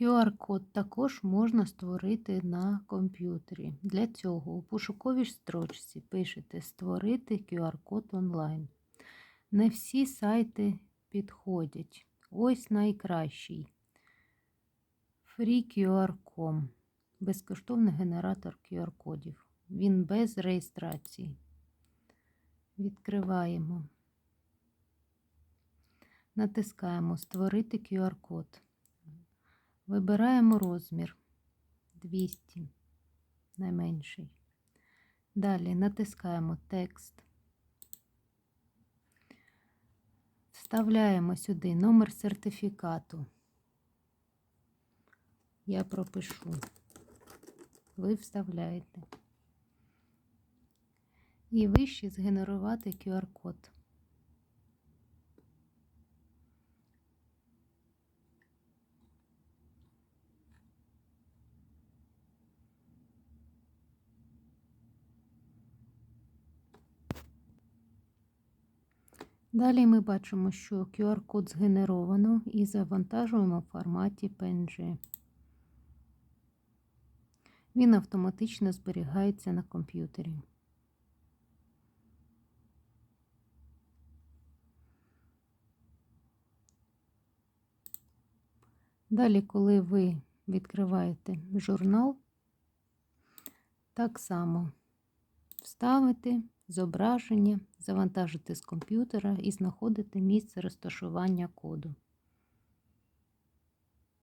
QR-код також можна створити на комп'ютері. Для цього у пошуковій строчці пишете Створити QR-код онлайн. Не всі сайти підходять. Ось найкращий. FreeQR.com. Безкоштовний генератор QR-кодів. Він без реєстрації. Відкриваємо. Натискаємо Створити QR-код. Вибираємо розмір 200, найменший. Далі натискаємо текст. Вставляємо сюди номер сертифікату. Я пропишу. Ви вставляєте. І вище згенерувати QR-код. Далі ми бачимо, що QR-код згенеровано і завантажуємо в форматі PNG. Він автоматично зберігається на комп'ютері. Далі, коли ви відкриваєте журнал, так само вставити зображення, завантажити з комп'ютера і знаходити місце розташування коду.